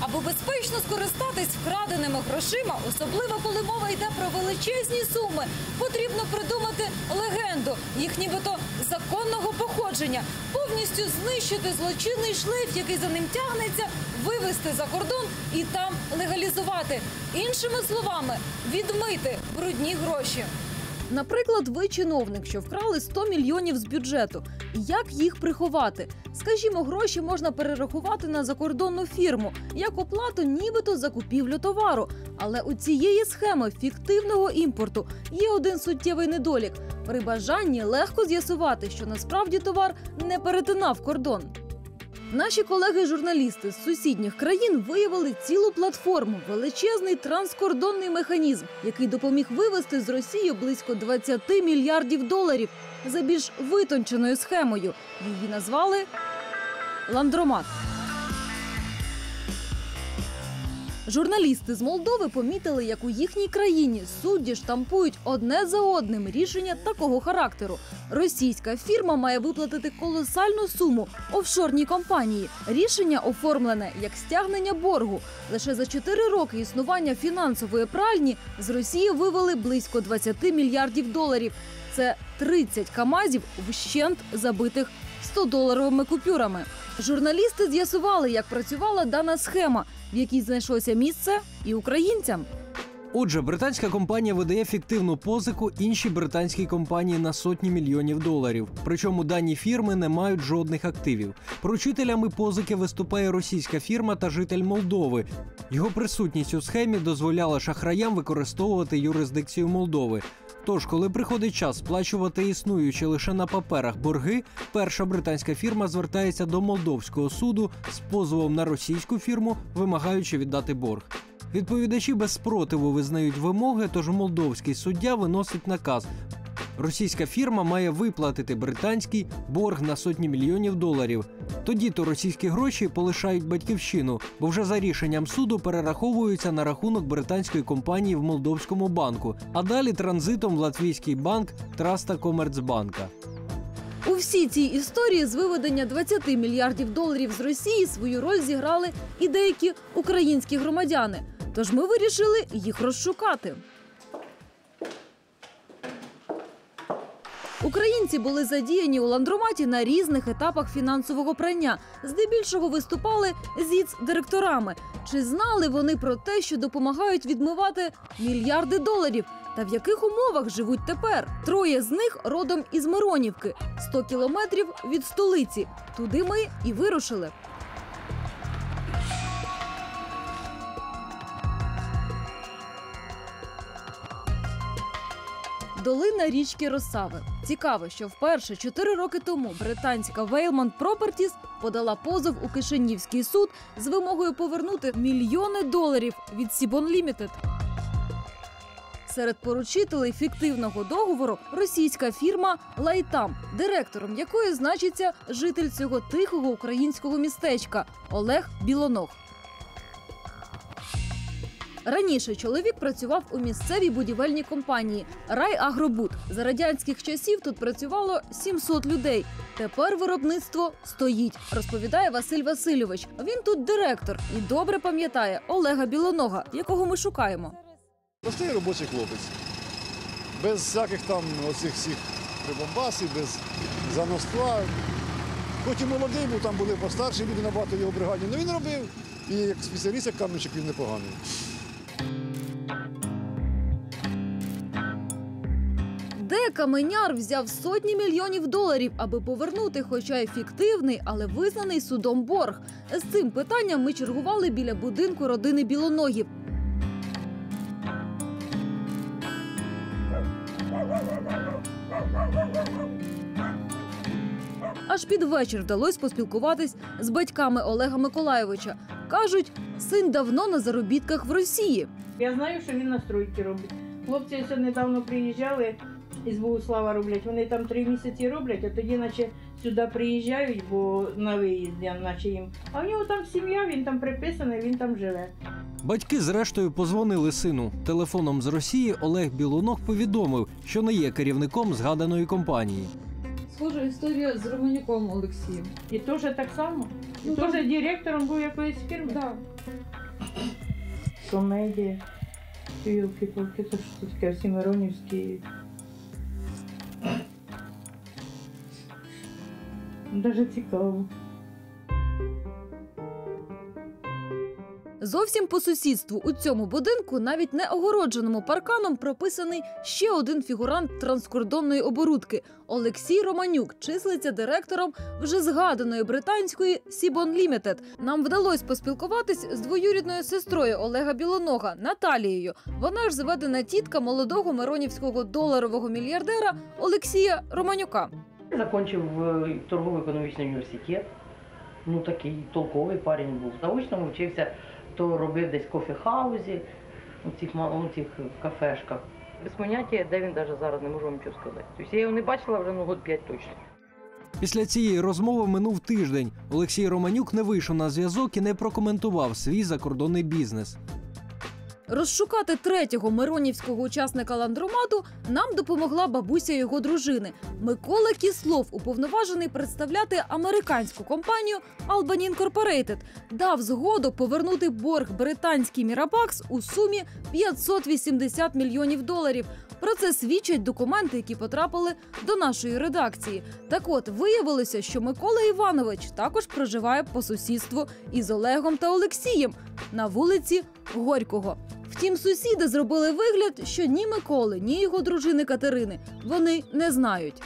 Аби безпечно скористатись вкраденими грошима, особливо коли мова йде про величезні суми, потрібно придумати легенду їх нібито законного походження, повністю знищити злочинний шлейф, який за ним тягнеться, вивезти за кордон і там легалізувати. Іншими словами, відмити брудні гроші. Наприклад, ви чиновник, що вкрали 100 мільйонів з бюджету. Як їх приховати? Скажімо, гроші можна перерахувати на закордонну фірму як оплату, нібито за купівлю товару. Але у цієї схеми фіктивного імпорту є один суттєвий недолік. При бажанні легко з'ясувати, що насправді товар не перетинав кордон. Наші колеги-журналісти з сусідніх країн виявили цілу платформу, величезний транскордонний механізм, який допоміг вивезти з Росії близько 20 мільярдів доларів за більш витонченою схемою. Її назвали ландромат. Журналісти з Молдови помітили, як у їхній країні судді штампують одне за одним рішення такого характеру. Російська фірма має виплатити колосальну суму офшорній компанії. Рішення оформлене як стягнення боргу. Лише за 4 роки існування фінансової пральні з Росії вивели близько 20 мільярдів доларів. Це 30 камазів вщент забитих 100-доларовими купюрами. Журналісти з'ясували, як працювала дана схема, в якій знайшлося місце і українцям. Отже, британська компанія видає фіктивну позику іншій британській компанії на сотні мільйонів доларів. Причому дані фірми не мають жодних активів. Поручителями позики виступає російська фірма та житель Молдови. Його присутність у схемі дозволяла шахраям використовувати юрисдикцію Молдови. Тож, коли приходить час сплачувати існуючі лише на паперах борги, перша британська фірма звертається до молдовського суду з позовом на російську фірму, вимагаючи віддати борг. Відповідачі без спротиву визнають вимоги, тож молдовський суддя виносить наказ. Російська фірма має виплатити британський борг на сотні мільйонів доларів. Тоді то російські гроші полишають батьківщину, бо вже за рішенням суду перераховуються на рахунок британської компанії в молдовському банку, а далі транзитом в латвійський банк Траста Комерцбанка. У всій цій історії з виведення 20 мільярдів доларів з Росії свою роль зіграли і деякі українські громадяни. Тож ми вирішили їх розшукати. Українці були задіяні у ландроматі на різних етапах фінансового прання. Здебільшого виступали зіц директорами. Чи знали вони про те, що допомагають відмивати мільярди доларів? Та в яких умовах живуть тепер? Троє з них родом із Миронівки, 100 кілометрів від столиці. Туди ми і вирушили. Долина річки Росави. Цікаво, що вперше чотири роки тому британська Вейлмонт Properties подала позов у Кишинівський суд з вимогою повернути мільйони доларів від Сібон Лімітед. Серед поручителей фіктивного договору російська фірма Лайтам, директором якої значиться житель цього тихого українського містечка Олег Білоног. Раніше чоловік працював у місцевій будівельній компанії Райагробуд. За радянських часів тут працювало 700 людей. Тепер виробництво стоїть, розповідає Василь Васильович. Він тут директор і добре пам'ятає Олега Білонога, якого ми шукаємо. Простий робочий хлопець. Без всяких там оцих всіх прибамбасів, без заноства. Хоч і молодий був, там були постарші люди набагато його бригаді, але він робив. І як спеціаліст, як каменщик, він непоганий. Де каменяр взяв сотні мільйонів доларів, аби повернути, хоча й фіктивний, але визнаний судом борг. З цим питанням ми чергували біля будинку родини білоногів. Аж під вечір вдалося поспілкуватись з батьками Олега Миколайовича. Кажуть, син давно на заробітках в Росії. Я знаю, що він на стройки робить. Хлопці ось недавно приїжджали із Богуслава роблять. Вони там три місяці роблять, а тоді, наче сюди приїжджають, бо на виїзді, наче їм. А в нього там сім'я, він там приписаний, він там живе. Батьки зрештою позвонили сину. Телефоном з Росії Олег Білоног повідомив, що не є керівником згаданої компанії. Схожа історія з Романюком Олексієм. І теж так само. Ну, теж директором був якоїсь фірми. Так. комедія. Юлки-палки, то що таке, всі Миронівські. Даже цікаво. Зовсім по сусідству у цьому будинку, навіть не огородженому парканом, прописаний ще один фігурант транскордонної оборудки Олексій Романюк, числиться директором вже згаданої британської Сібон Лімітед. Нам вдалося поспілкуватись з двоюрідною сестрою Олега Білонога Наталією. Вона ж зведена тітка молодого миронівського доларового мільярдера Олексія Романюка. Закончив е, торгово-економічний університет. Ну такий толковий парень був. Научно вчився, то робив десь кофе-хаузі, у цих, у цих кафешках. Без поняття, де він навіть зараз не можу вам нічого сказати. Тобто я його не бачила вже ну, год 5 точно. Після цієї розмови минув тиждень. Олексій Романюк не вийшов на зв'язок і не прокоментував свій закордонний бізнес. Розшукати третього миронівського учасника ландромату нам допомогла бабуся його дружини. Микола Кіслов, уповноважений представляти американську компанію Albany Incorporated, дав згоду повернути борг британський Мірабакс у сумі 580 мільйонів доларів. Про це свідчать документи, які потрапили до нашої редакції. Так от виявилося, що Микола Іванович також проживає по сусідству із Олегом та Олексієм на вулиці Горького. Втім, сусіди зробили вигляд, що ні Миколи, ні його дружини Катерини вони не знають.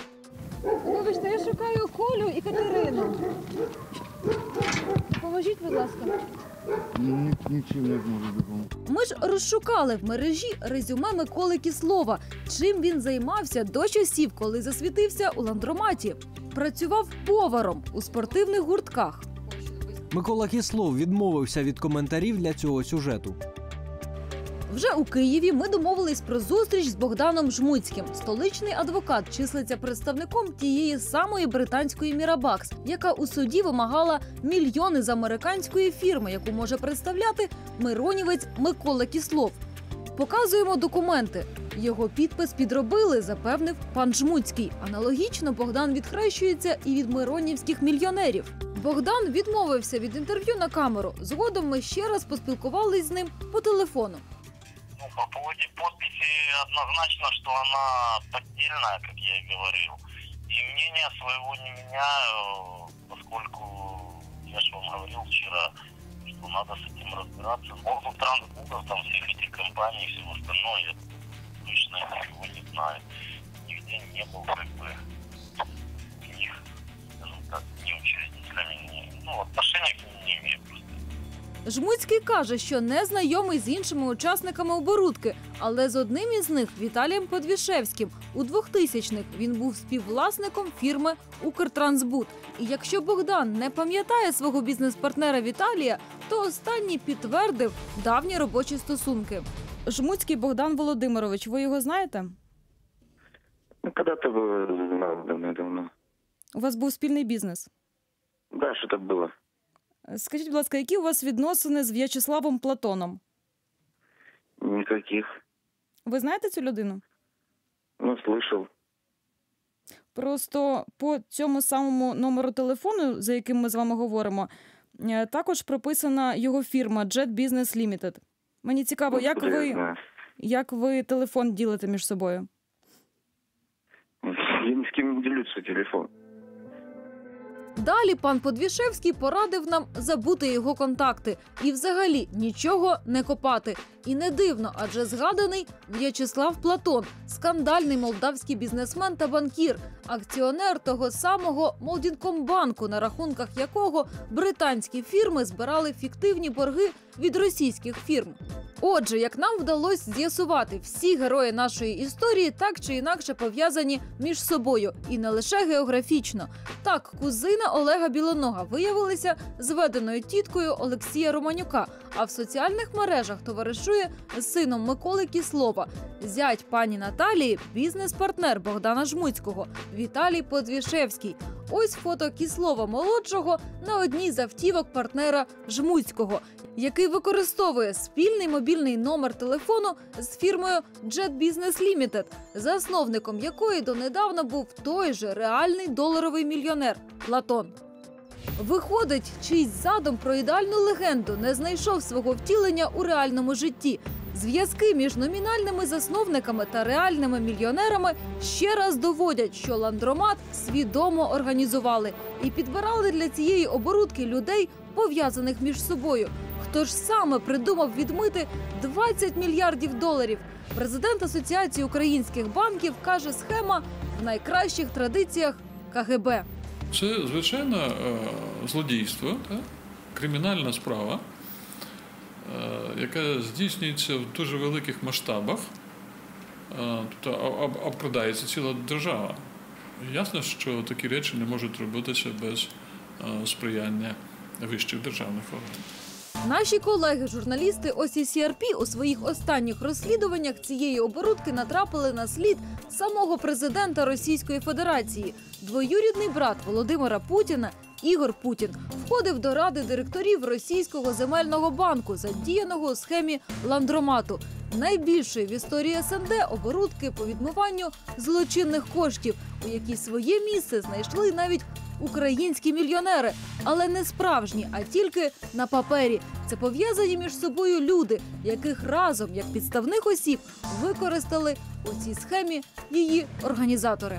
Вибачте, я шукаю Колю і Катерину. Поможіть, будь ласка. Нічим не зможу допомогти. Ми ж розшукали в мережі резюме Миколи Кіслова, чим він займався до часів, коли засвітився у ландроматі. Працював поваром у спортивних гуртках. Микола Кіслов відмовився від коментарів для цього сюжету. Вже у Києві ми домовились про зустріч з Богданом Жмуцьким. Столичний адвокат числиться представником тієї самої британської Мірабакс, яка у суді вимагала мільйони з американської фірми, яку може представляти миронівець Микола Кіслов. Показуємо документи. Його підпис підробили, запевнив пан Жмуцький. Аналогічно Богдан відхрещується і від миронівських мільйонерів. Богдан відмовився від інтерв'ю на камеру. Згодом ми ще раз поспілкувались з ним по телефону. Подписи однозначно, что она поддельная, как я и говорил. И мнение своего не меняю, поскольку я же вам говорил вчера, что надо с этим разбираться. Богу трансбудов, там всех этих компаний и всего остальное, я точно ничего не знаю. Нигде не был, как бы, у них, скажем так, учредителями, ни, ну, отношения к Жмуцький каже, що не знайомий з іншими учасниками оборудки, але з одним із них Віталієм Подвішевським у 2000-х він був співвласником фірми Укртрансбут. І якщо Богдан не пам'ятає свого бізнес-партнера Віталія, то останній підтвердив давні робочі стосунки. Жмуцький Богдан Володимирович, ви його знаєте? Ну, когда-то знал давно-давно. У вас був спільний бізнес. Да, что-то было. Скажіть, будь ласка, які у вас відносини з В'ячеславом Платоном? Никаких. Ви знаєте цю людину? Ну, слышал. Просто по цьому самому номеру телефону, за яким ми з вами говоримо, е, також прописана його фірма Jet Business Limited. Мені цікаво, як Откуда я ви, знаю? як ви телефон ділите між собою? Я ни с кем не делюсь телефон. Далі пан Подвішевський порадив нам забути його контакти і взагалі нічого не копати. І не дивно, адже згаданий В'ячеслав Платон, скандальний молдавський бізнесмен та банкір, акціонер того самого Молдінкомбанку, на рахунках якого британські фірми збирали фіктивні борги від російських фірм. Отже, як нам вдалося з'ясувати, всі герої нашої історії так чи інакше пов'язані між собою, і не лише географічно. Так, кузина Олега Білонога виявилася зведеною тіткою Олексія Романюка, а в соціальних мережах товаришує з сином Миколи Кіслова. Зять пані Наталії, бізнес-партнер Богдана Жмуцького, Віталій Подвішевський. Ось фото Кіслова молодшого на одній з автівок партнера Жмуцького, який використовує спільний мобільний номер телефону з фірмою Jet Business Limited, засновником якої донедавна був той же реальний доларовий мільйонер Платон. Виходить, чийсь задум про ідеальну легенду не знайшов свого втілення у реальному житті. Зв'язки між номінальними засновниками та реальними мільйонерами ще раз доводять, що ландромат свідомо організували і підбирали для цієї оборудки людей, пов'язаних між собою. Хто ж саме придумав відмити 20 мільярдів доларів? Президент Асоціації українських банків каже, схема в найкращих традиціях КГБ. Це звичайно е, злодійство, так? кримінальна справа, е, яка здійснюється в дуже великих масштабах, Е, тобто об- об- обкрадається ціла держава. Ясно, що такі речі не можуть робитися без сприяння вищих державних органів. Наші колеги, журналісти OCCRP у своїх останніх розслідуваннях цієї оборудки натрапили на слід самого президента Російської Федерації. Двоюрідний брат Володимира Путіна Ігор Путін входив до ради директорів російського земельного банку, задіяного у схемі ландромату, найбільшої в історії СНД оборудки по відмиванню злочинних коштів, у якій своє місце знайшли навіть українські мільйонери, але не справжні, а тільки на папері. Це пов'язані між собою люди, яких разом як підставних осіб використали у цій схемі її організатори.